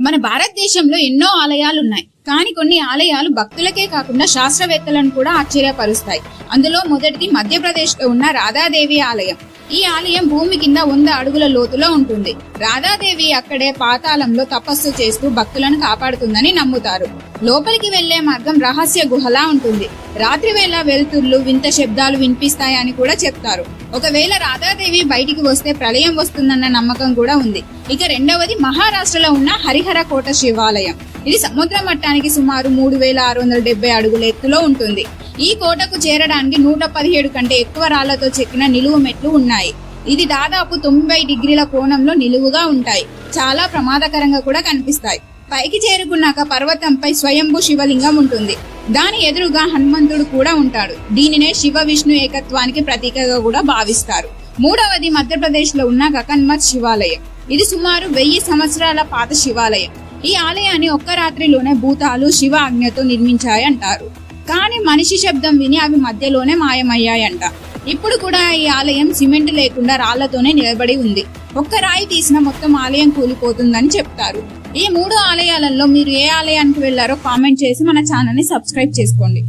మన భారతదేశంలో ఎన్నో ఆలయాలు ఉన్నాయి కానీ కొన్ని ఆలయాలు భక్తులకే కాకుండా శాస్త్రవేత్తలను కూడా ఆశ్చర్యపరుస్తాయి. అందులో మొదటిది మధ్యప్రదేశ్లో ఉన్న రాధాదేవి ఆలయం. ఈ ఆలయం భూమి కింద వంద అడుగుల లోతులో ఉంటుంది. రాధాదేవి అక్కడే పాతాళంలో తపస్సు చేస్తూ భక్తులను కాపాడుతుందని నమ్ముతారు. లోపలికి వెళ్ళే మార్గం రహస్య గుహలా ఉంటుంది. రాత్రి వేళ వెలుతుర్లు వింత శబ్దాలు వినిపిస్తాయని కూడా చెప్తారు. ఒకవేళ రాధాదేవి బయటికి వస్తే ప్రళయం వస్తుందన్న నమ్మకం కూడా ఉంది. ఇక రెండవది మహారాష్ట్రలో ఉన్న హరిహర కోట శివాలయం. ఇది సముద్ర మట్టానికి సుమారు మూడు వేల ఆరు వందల డెబ్బై అడుగుల ఎత్తులో ఉంటుంది. ఈ కోటకు చేరడానికి నూట పదిహేడు కంటే ఎక్కువ రాళ్ళతో చెక్కిన నిలువు మెట్లు ఉన్నాయి. ఇది దాదాపు తొంభై డిగ్రీల కోణంలో నిలువుగా ఉంటాయి. చాలా ప్రమాదకరంగా కూడా కనిపిస్తాయి. పైకి చేరుకున్నాక పర్వతంపై స్వయంభూ శివలింగం ఉంటుంది. దాని ఎదురుగా హనుమంతుడు కూడా ఉంటాడు. దీనినే శివ విష్ణు ఏకత్వానికి ప్రతీకగా కూడా భావిస్తారు. మూడవది మధ్యప్రదేశ్లో ఉన్న గకన్మత్ శివాలయం. ఇది సుమారు వెయ్యి సంవత్సరాల పాత శివాలయం. ఈ ఆలయాన్ని ఒక్క రాత్రిలోనే భూతాలు శివ ఆజ్ఞతో నిర్మించాయంటారు. కానీ మనిషి శబ్దం విని అవి మధ్యలోనే మాయమయ్యాయంట. ఇప్పుడు కూడా ఈ ఆలయం సిమెంట్ లేకుండా రాళ్ళతోనే నిలబడి ఉంది. ఒక్క రాయి తీసిన మొత్తం ఆలయం కూలిపోతుందని చెప్తారు. ఈ మూడు ఆలయాలలో మీరు ఏ ఆలయానికి వెళ్ళారో కామెంట్ చేసి మన ఛానల్ని సబ్స్క్రైబ్ చేసుకోండి.